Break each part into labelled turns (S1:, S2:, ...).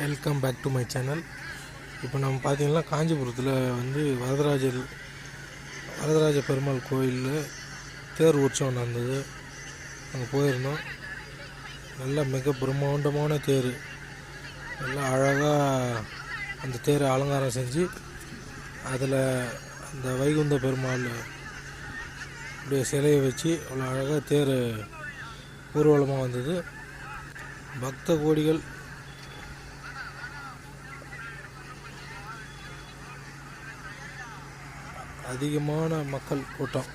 S1: Welcome back to my channel இப்போ நம்ம பார்த்தீங்கன்னா காஞ்சிபுரத்தில் வந்து வரதராஜர் வரதராஜ பெருமாள் கோயிலில் தேர் உற்சவம் நடந்தது. அங்கே போயிருந்தோம். நல்லா மிக பிரம்மாண்டமான தேர். நல்லா அழகாக அந்த தேரை அலங்காரம் செஞ்சு அதில் அந்த வைகுந்த பெருமாள் அப்படியே சிலையை வச்சு அவ்வளோ அழகாக தேர் ஊர்வலமாக வந்தது. பக்த கோடிகள் அதிகமான மக்கள் கூட்டம்.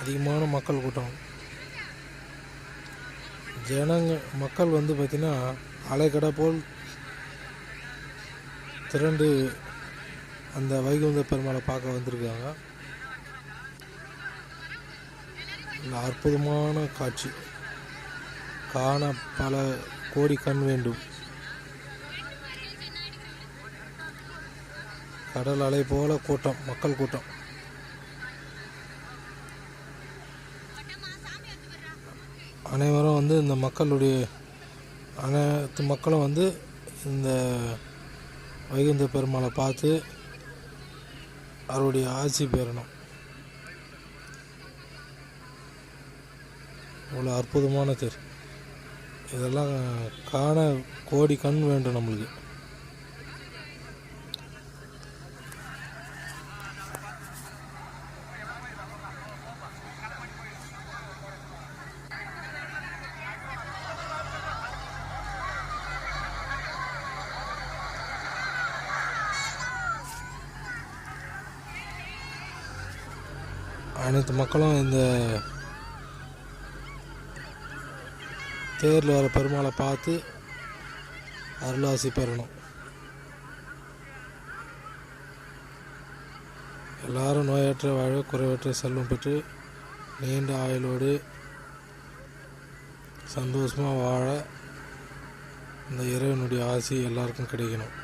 S1: அதிகமான மக்கள் கூட்டம். ஜனங்க மக்கள் வந்து பார்த்திங்கன்னா அலைக்கடை போல் திரண்டு அந்த வைகுந்த பெருமாளை பார்க்க வந்திருக்காங்க. அற்புதமான காட்சி. காண பல கோடி கண் வேண்டும். கடல் அலை போல கூட்டம் மக்கள் கூட்டம். அனைவரும் வந்து இந்த மக்களுடைய அனைத்து மக்களும் வந்து இந்த வைகுந்த பெருமாளை பார்த்து அவருடைய ஆட்சி பெறணும். இவ்வளோ அற்புதமான தேர். இதெல்லாம் காண கோடி கண் வேண்டும் நம்மளுக்கு. அனைத்து மக்களும் இந்த தேரில் வர பெருமாளை பார்த்து அருளாசி பெறணும். எல்லாரும் நோயற்ற வாழ குறைவற்ற செல்வம் பெற்று நீண்ட ஆயுளோடு சந்தோஷமாக வாழ இந்த இறைவனுடைய ஆசி எல்லாருக்கும் கிடைக்கணும்.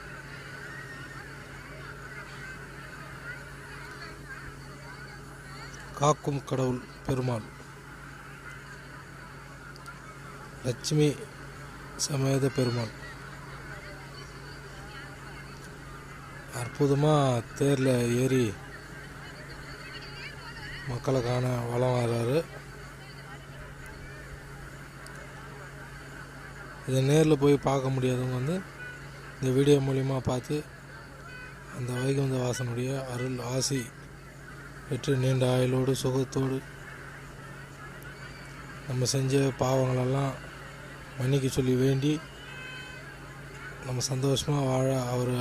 S1: காக்கும் கடவுள் பெருமாள். லட்சுமி சமேத பெருமாள். அற்புதமாக தேரில் ஏறி மக்களை காண வளம் வர்றாரு இதை நேரில் போய் பார்க்க முடியாதவங்க வந்து இந்த வீடியோ மூலிமா பார்த்து அந்த வைகுந்த வாசனுடைய அருள் ஆசி வெற்றி நீண்ட ஆயுளோடு சுகத்தோடு நம்ம செஞ்ச பாவங்களெல்லாம் மன்னிக்க சொல்லி வேண்டி நம்ம சந்தோஷமாக வாழ அவரை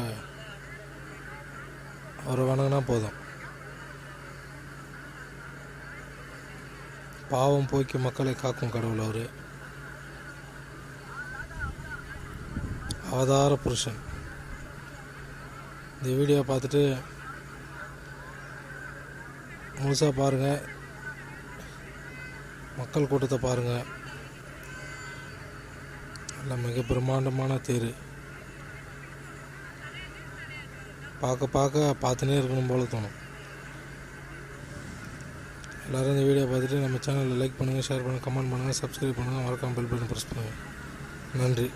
S1: அவரை வணங்கினா போதும். பாவம் போக்கி மக்களை காக்கும் கடவுள் அவர். அவதார புருஷன். இந்த வீடியோ பார்த்துட்டு முழுசாக பாருங்கள் மக்கள் கூட்டத்தை பாருங்கள் எல்லாம் மிக பிரம்மாண்டமான தேர். பார்க்க பார்க்க பார்த்துனே இருக்கணும் போல தோணும். எல்லோரும் இந்த வீடியோ பார்த்துட்டு நம்ம சேனலில் லைக் பண்ணுங்கள் ஷேர் பண்ணுங்கள் கமெண்ட் பண்ணுங்கள் சப்ஸ்கிரைப் பண்ணுங்கள் மறக்காமல் பெல் பட்டன் ப்ரெஸ் பண்ணுங்கள் நன்றி.